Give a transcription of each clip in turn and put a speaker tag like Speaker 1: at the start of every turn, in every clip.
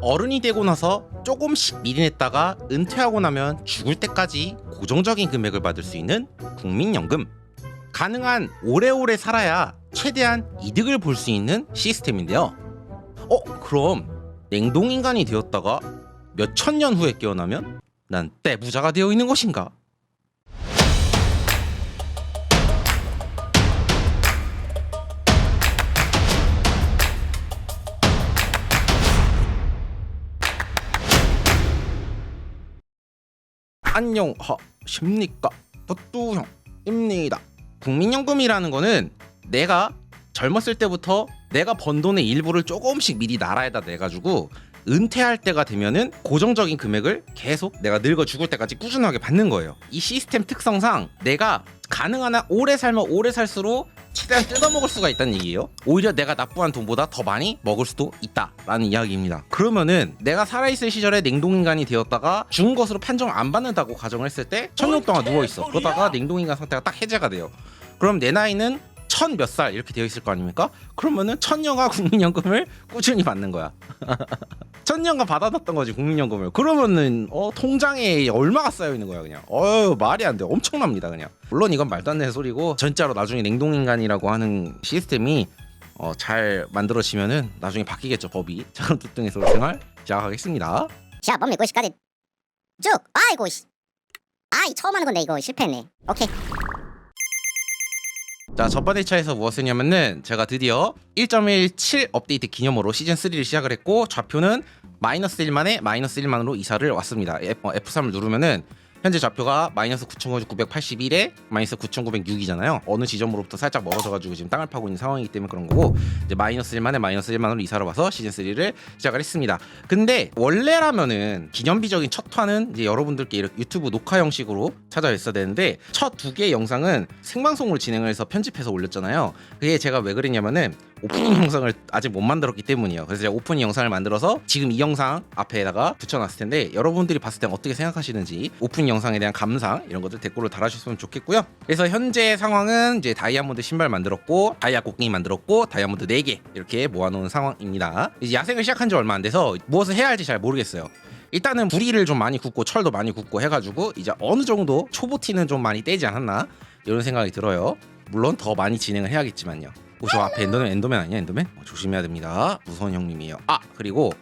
Speaker 1: 어른이 되고 나서 조금씩 미리냈다가 은퇴하고 나면 죽을 때까지 고정적인 금액을 받을 수 있는 국민연금. 가능한 오래오래 살아야 최대한 이득을 볼 수 있는 시스템인데요. 어, 그럼 냉동인간이 되었다가 몇 천 년 후에 깨어나면 난 떼부자가 되어 있는 것인가? 안녕하십니까 도뚜형입니다 국민연금이라는 거는 내가 젊었을 때부터 내가 번 돈의 일부를 조금씩 미리 나라에다 내가지고 은퇴할 때가 되면은 고정적인 금액을 계속 내가 늙어 죽을 때까지 꾸준하게 받는 거예요. 이 시스템 특성상 내가 가능한 한 오래 살면 오래 살수록 최대한 뜯어먹을 수가 있다는 얘기예요. 오히려 내가 납부한 돈보다 더 많이 먹을 수도 있다라는 이야기입니다. 그러면은 내가 살아있을 시절에 냉동인간이 되었다가 죽은 것으로 판정 안 받는다고 가정을 했을 때 천년 동안 누워 있어. 그러다가 냉동인간 상태가 딱 해제가 돼요. 그럼 내 나이는 천 몇 살 이렇게 되어 있을 거 아닙니까? 그러면은 천년간 국민연금을 꾸준히 받는 거야. 천년간 받아놨던 거지 국민연금을. 그러면은 어 통장에 얼마가 쌓여 있는 거야 그냥. 어유 말이 안 돼. 엄청납니다 그냥. 물론 이건 말도 안 되는 소리고 진짜로 나중에 냉동인간이라고 하는 시스템이 어, 잘 만들어지면은 나중에 바뀌겠죠 법이. 자 그럼 뚜뚱의 소리 생활 시작하겠습니다.
Speaker 2: 자, 범위 90까지 쭉. 아이고 씨. 아이 처음 하는 건데 이거 실패했네. 오케이.
Speaker 1: 자, 첫 번째 차에서 무엇을 했냐면은 제가 드디어 1.17 업데이트 기념으로 시즌 3를 시작을 했고 좌표는 마이너스 1만에 마이너스 1만으로 이사를 왔습니다. F, F3을 누르면은 현재 좌표가 마이너스 9,981에 마이너스 9,906이잖아요. 어느 지점으로부터 살짝 멀어져가지고 지금 땅을 파고 있는 상황이기 때문에 그런 거고 이제 마이너스 1만에 마이너스 1만으로 이사를 와서 시즌 3를 시작을 했습니다. 근데 원래라면은 기념비적인 첫 화는 이제 여러분들께 이렇게 유튜브 녹화 형식으로 찾아왔어야 되는데 첫 두 개의 영상은 생방송으로 진행을 해서 편집해서 올렸잖아요. 그게 제가 왜 그랬냐면은 오프닝 영상을 아직 못 만들었기 때문이에요. 그래서 제가 오프닝 영상을 만들어서 지금 이 영상 앞에다가 붙여놨을 텐데 여러분들이 봤을 땐 어떻게 생각하시는지 오프닝 영상에 대한 감상 이런 것들 댓글로 달아주셨으면 좋겠고요. 그래서 현재 상황은 이제 다이아몬드 신발 만들었고 다이아 곡괭이 만들었고 다이아몬드 4개 이렇게 모아놓은 상황입니다. 이제 야생을 시작한 지 얼마 안 돼서 무엇을 해야 할지 잘 모르겠어요. 일단은 부리를 좀 많이 굽고 철도 많이 굽고 해가지고 이제 어느 정도 초보 티는 좀 많이 떼지 않았나 이런 생각이 들어요. 물론 더 많이 진행을 해야겠지만요. 어, 저 앞에 엔더맨 엔더맨 아니야 엔더맨? 어, 조심해야 됩니다. 무서운 형님이에요. 아 그리고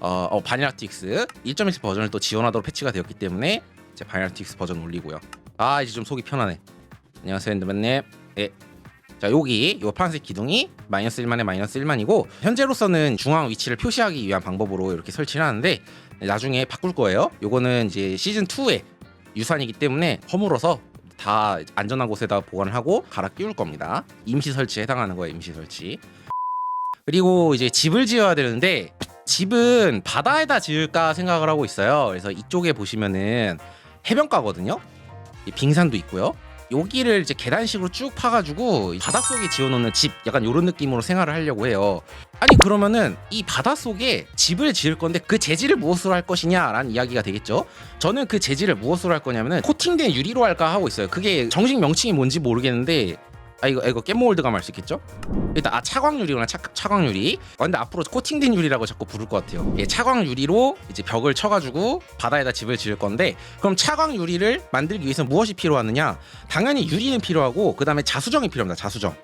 Speaker 1: 어, 어 바닐라틱스 1.1 버전을 또 지원하도록 패치가 되었기 때문에 이제 바닐라틱스 버전 올리고요. 아 이제 좀 속이 편하네. 안녕하세요 엔더맨님. 예. 자 여기 요 파란색 기둥이 마이너스 1만에 마이너스 1만이고 현재로서는 중앙 위치를 표시하기 위한 방법으로 이렇게 설치를 하는데 나중에 바꿀 거예요. 요거는 이제 시즌 2의 유산이기 때문에 허물어서 다 안전한 곳에다 보관을 하고 갈아 끼울 겁니다. 임시 설치에 해당하는 거예요. 임시 설치. 그리고 이제 집을 지어야 되는데 집은 바다에다 지을까 생각을 하고 있어요. 그래서 이쪽에 보시면은 해변가거든요. 이 빙산도 있고요. 여기를 이제 계단식으로 쭉 파가지고 바닷속에 지어놓는 집 약간 이런 느낌으로 생활을 하려고 해요. 아니 그러면은 이 바닷속에 집을 지을 건데 그 재질을 무엇으로 할 것이냐라는 이야기가 되겠죠. 저는 그 재질을 무엇으로 할 거냐면은 코팅된 유리로 할까 하고 있어요. 그게 정식 명칭이 뭔지 모르겠는데 아 이거 이거 깻모홀드가 말 수 있겠죠? 일단 아 차광 유리구나 차, 차광 유리. 아, 근데 앞으로 코팅된 유리라고 자꾸 부를 것 같아요. 예, 차광 유리로 이제 벽을 쳐가지고 바다에다 집을 지을 건데 그럼 차광 유리를 만들기 위해서 무엇이 필요하느냐? 당연히 유리는 필요하고 그 다음에 자수정이 필요합니다. 자수정.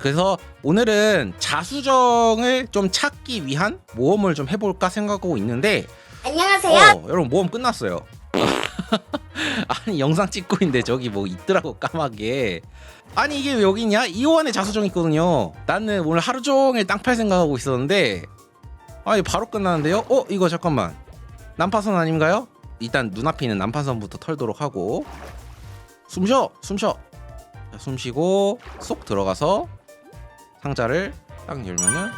Speaker 1: 그래서 오늘은 자수정을 좀 찾기 위한 모험을 좀 해볼까 생각하고 있는데
Speaker 3: 안녕하세요.
Speaker 1: 어, 여러분 모험 끝났어요. 아니 영상 찍고 있는데 저기 뭐 있더라고 까맣게. 아니 이게 왜 여기 있냐? 이호환의 자수정 있거든요. 나는 오늘 하루 종일 땅 팔 생각하고 있었는데 아니 바로 끝나는데요? 어 이거 잠깐만 난파선 아닌가요? 일단 눈앞에 있는 난파선부터 털도록 하고 숨쉬어 숨쉬어 자, 숨 쉬고 쏙 들어가서 상자를 딱 열면은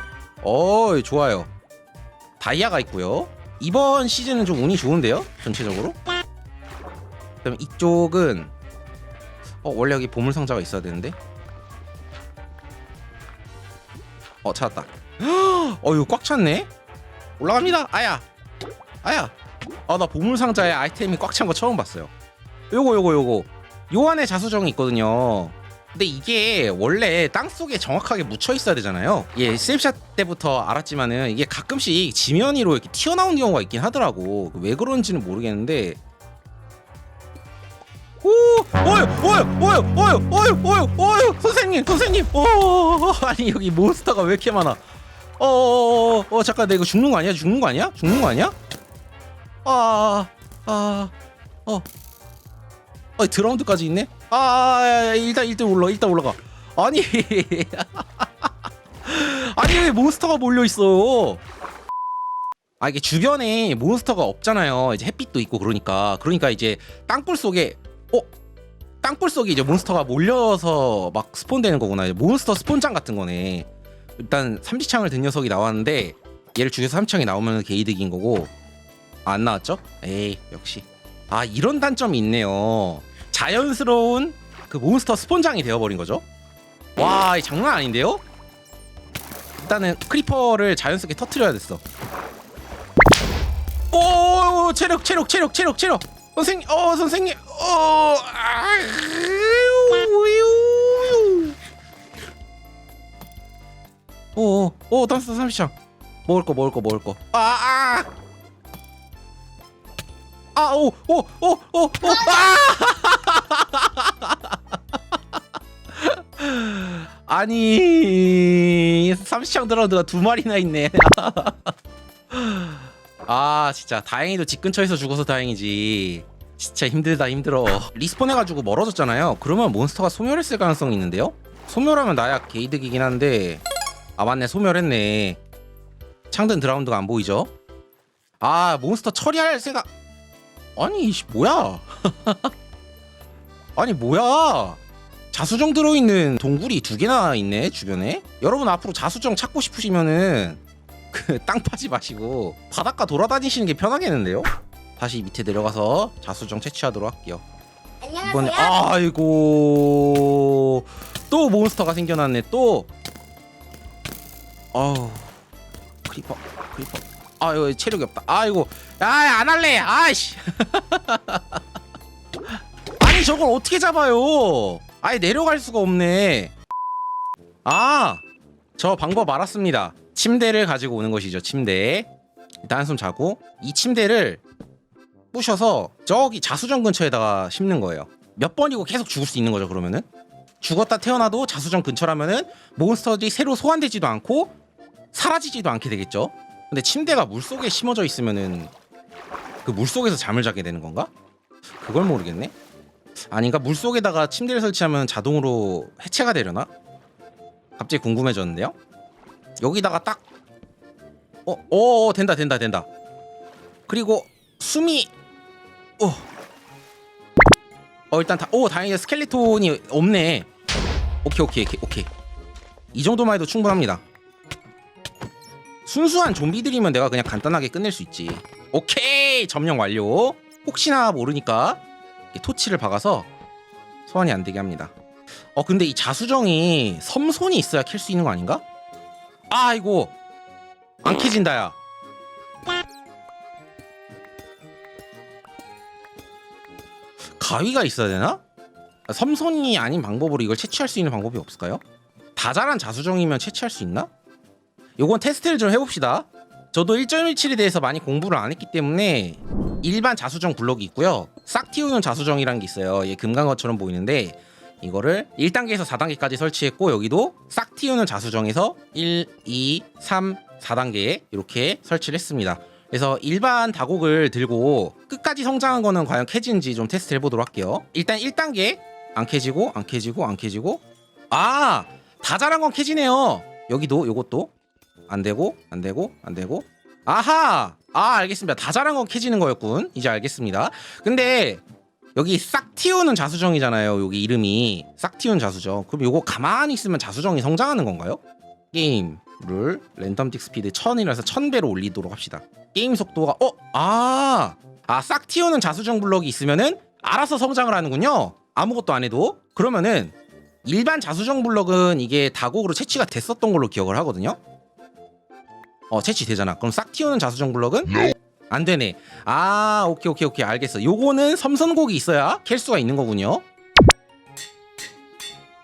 Speaker 1: 어 좋아요 다이아가 있고요 이번 시즌은 좀 운이 좋은데요 전체적으로 그럼 이쪽은 어 원래 여기 보물 상자가 있어야 되는데? 어 찾았다. 어 이거 꽉 찼네? 올라갑니다. 아야. 아야. 아 나 보물 상자에 아이템이 꽉 찬 거 처음 봤어요. 요거 요거 요거. 요 안에 자수정이 있거든요. 근데 이게 원래 땅 속에 정확하게 묻혀 있어야 되잖아요. 예, 셀샷 때부터 알았지만은 이게 가끔씩 지면 위로 이렇게 튀어나온 경우가 있긴 하더라고. 왜 그런지는 모르겠는데. 오, 어유, 어유, 어유, 어유, 어유, 어유, 어유, 선생님, 선생님, 어, 아니 여기 몬스터가 왜 이렇게 많아? 어, 어, 어, 어, 잠깐, 나 이거 죽는 거 아니야? 죽는 거 아니야? 죽는 거 아니야? 아, 아, 어, 어, 드라운드까지 있네? 아, 야, 야, 일단 일단 올라, 일단 올라가. 아니, 아니 왜 몬스터가 몰려 있어요? 아 이게 주변에 몬스터가 없잖아요. 이제 햇빛도 있고 그러니까 그러니까 이제 땅굴 속에 어 땅굴 속에 이제 몬스터가 몰려서 막 스폰되는 거구나. 이제 몬스터 스폰장 같은 거네. 일단 삼지창을 든 녀석이 나왔는데 얘를 죽여서 삼지창이 나오면 게이득인 거고 아, 안 나왔죠? 에이 역시 아 이런 단점이 있네요. 자연스러운 그 몬스터 스폰장이 되어버린 거죠. 와, 이 장난 아닌데요? 일단은 크리퍼를 자연스럽게 터트려야 됐어. 오, 체력, 체력, 체력, 체력, 체력. 선생님, 어, 선생님, 어, 오, 오, 오, 단스 삼시장. 먹을 거, 먹을 거, 먹을 거. 아, 아. 아, 오, 오, 오, 오, 오, 아! 아니 삼시장 드라운드가 두 마리나 있네. 아 진짜 다행히도 집 근처에서 죽어서 다행이지. 진짜 힘들다 힘들어. 리스폰 해가지고 멀어졌잖아요. 그러면 몬스터가 소멸했을 가능성이 있는데요? 소멸하면 나야 게이득이긴 한데 아 맞네 소멸했네. 창든 드라운드가 안 보이죠? 아 몬스터 처리할 생각 아니 이씨 뭐야? 아니 뭐야? 자수정 들어있는 동굴이 두 개나 있네 주변에 여러분 앞으로 자수정 찾고 싶으시면은 그 땅 파지 마시고 바닷가 돌아다니시는 게 편하겠는데요 다시 밑에 내려가서 자수정 채취하도록 할게요 이번에 아이고 또 몬스터가 생겨났네 또 아우 크리퍼 크리퍼 아유 체력이 없다 아이고 야안 할래 아이씨 아니 저걸 어떻게 잡아요? 아예 내려갈 수가 없네. 아, 저 방법 알았습니다. 침대를 가지고 오는 것이죠. 침대. 일단 한숨 자고 이 침대를 부셔서 저기 자수정 근처에다가 심는 거예요. 몇 번이고 계속 죽을 수 있는 거죠. 그러면은 죽었다 태어나도 자수정 근처라면은 몬스터들이 새로 소환되지도 않고 사라지지도 않게 되겠죠. 근데 침대가 물 속에 심어져 있으면은 그 물 속에서 잠을 자게 되는 건가? 그걸 모르겠네. 아닌가 물 속에다가 침대를 설치하면 자동으로 해체가 되려나? 갑자기 궁금해졌는데요. 여기다가 딱 어, 어, 어 된다 된다 된다. 그리고 숨이 어. 어 일단 다, 오 다행히 스켈레톤이 없네. 오케이 오케이 오케이 오케이. 이 정도만 해도 충분합니다. 순수한 좀비들이면 내가 그냥 간단하게 끝낼 수 있지. 오케이 점령 완료. 혹시나 모르니까 토치를 박아서 소환이 안 되게 합니다. 어 근데 이 자수정이 섬손이 있어야 캘수 있는 거 아닌가? 아이고 안 캐진다야. 가위가 있어야 되나? 섬손이 아닌 방법으로 이걸 채취할 수 있는 방법이 없을까요? 다 자란 자수정이면 채취할 수 있나? 요건 테스트를 좀 해봅시다. 저도 1.17에 대해서 많이 공부를 안 했기 때문에 일반 자수정 블럭이 있고요. 싹 틔우는 자수정이라는 게 있어요. 얘 금강어처럼 보이는데 이거를 1단계에서 4단계까지 설치했고 여기도 싹 틔우는 자수정에서 1, 2, 3, 4단계에 이렇게 설치를 했습니다. 그래서 일반 다곡을 들고 끝까지 성장한 거는 과연 캐지는지 좀 테스트 해보도록 할게요. 일단 1단계. 안 캐지고 안 캐지고 안 캐지고. 아! 다 자란 건 캐지네요. 여기도 요것도. 안 되고 안 되고 안 되고. 아하! 아 알겠습니다. 다 자란 건 캐지는 거였군. 이제 알겠습니다. 근데 여기 싹 틔우는 자수정이잖아요 여기 이름이. 싹 틔우는 자수정. 그럼 요거 가만히 있으면 자수정이 성장하는 건가요? 게임 룰 랜덤 틱 스피드 1000이라서 1000배로 올리도록 합시다 게임 속도가 어? 아! 아싹 틔우는 자수정 블럭이 있으면은 알아서 성장을 하는군요 아무것도 안 해도 그러면은 일반 자수정 블럭은 이게 다곡으로 채취가 됐었던 걸로 기억을 하거든요 어 채취되잖아. 그럼 싹 틔우는 자수정 블럭은 안 되네. 아 오케이 오케이 오케이 알겠어. 요거는 섬선곡이 있어야 캘 수가 있는 거군요.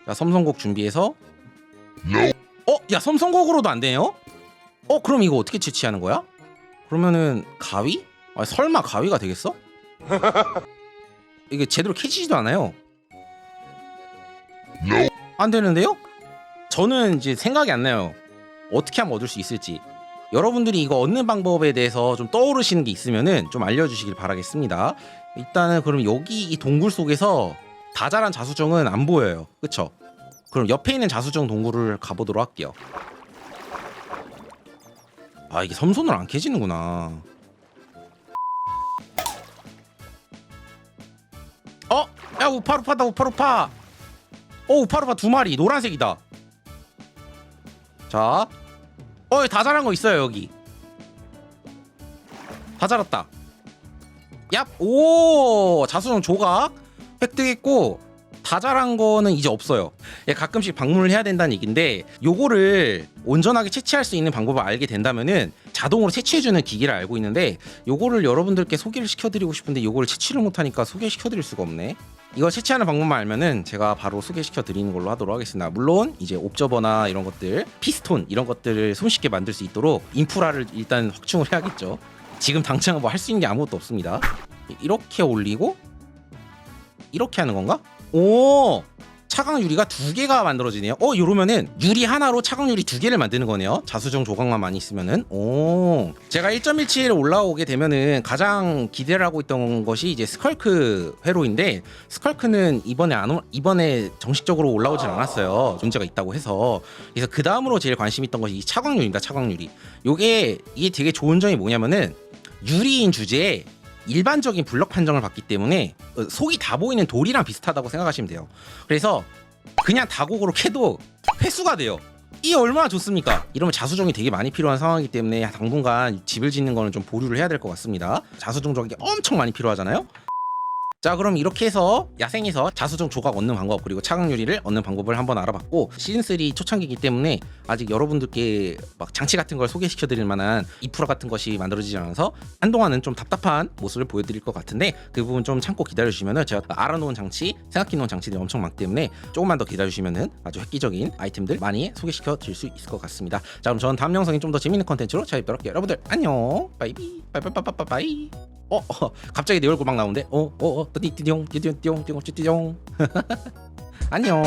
Speaker 1: 자 섬성곡 준비해서 어? 야 섬성곡으로도 안 되네요? 어 그럼 이거 어떻게 채취하는 거야? 그러면은 가위? 아, 설마 가위가 되겠어? 이게 제대로 캐지지도 않아요 안 되는데요? 저는 이제 생각이 안 나요 어떻게 하면 얻을 수 있을지 여러분들이 이거 얻는 방법에 대해서 좀 떠오르시는 게 있으면은 좀 알려주시길 바라겠습니다 일단은 그럼 여기 이 동굴 속에서 다 자란 자수정은 안 보여요 그쵸? 그럼 옆에 있는 자수정 동굴을 가보도록 할게요. 아 이게 섬손으로 안 캐지는구나. 어? 야 우파루파다 우파루파. 어 우파루파 두 마리. 노란색이다. 자. 어, 다 자란 거 있어요 여기. 다 자랐다. 얍, 오, 자수정 조각 획득했고 다 자란 거는 이제 없어요. 예, 가끔씩 방문을 해야 된다는 얘긴데 요거를 온전하게 채취할 수 있는 방법을 알게 된다면은 자동으로 채취해주는 기기를 알고 있는데 요거를 여러분들께 소개를 시켜드리고 싶은데 요거를 채취를 못하니까 소개시켜드릴 수가 없네. 이거 채취하는 방법만 알면은 제가 바로 소개시켜 드리는 걸로 하도록 하겠습니다. 물론 이제 옵저버나 이런 것들, 피스톤 이런 것들을 손쉽게 만들 수 있도록 인프라를 일단 확충을 해야겠죠. 지금 당장 뭐 할 수 있는 게 아무것도 없습니다. 이렇게 올리고 이렇게 하는 건가? 오 차광 유리가 두 개가 만들어지네요. 어 이러면은 유리 하나로 차광 유리 두 개를 만드는 거네요. 자수정 조각만 많이 있으면은 오 제가 1.17 올라오게 되면은 가장 기대를 하고 있던 것이 이제 스컬크 회로인데 스컬크는 이번에 안 올- 이번에 정식적으로 올라오진 않았어요. 문제가 있다고 해서 그래서 그 다음으로 제일 관심 있던 것이 이 차광 유리입니다. 차광 유리. 요게 이게 되게 좋은 점이 뭐냐면은 유리인 주제에 일반적인 블럭 판정을 받기 때문에 어, 속이 다 보이는 돌이랑 비슷하다고 생각하시면 돼요. 그래서 그냥 다곡으로 캐도 회수가 돼요. 이 얼마나 좋습니까? 이러면 자수정이 되게 많이 필요한 상황이기 때문에 당분간 집을 짓는 거는 좀 보류를 해야 될 것 같습니다. 자수정 조각이 엄청 많이 필요하잖아요. 자 그럼 이렇게 해서 야생에서 자수정 조각 얻는 방법 그리고 차광 유리를 얻는 방법을 한번 알아봤고 시즌 3 초창기이기 때문에 아직 여러분들께 막 장치 같은 걸 소개시켜 드릴 만한 이프라 같은 것이 만들어지지 않아서 한동안은 좀 답답한 모습을 보여드릴 것 같은데 그 부분 좀 참고 기다려 주시면 은 제가 알아놓은 장치 생각해 놓은 장치들이 엄청 많기 때문에 조금만 더 기다려 주시면 은 아주 획기적인 아이템들 많이 소개시켜 드릴 수 있을 것 같습니다. 자 그럼 저는 다음 영상에 좀 더 재밌는 컨텐츠로 찾아뵙도록 할게요. 여러분들 안녕. 바이비. 바이바이바이바이 어, 어 갑자기 내 얼굴 막 나오는데? 어어어 띠띠용 띠띠용 띠용 띠용 띠띠용. 안녕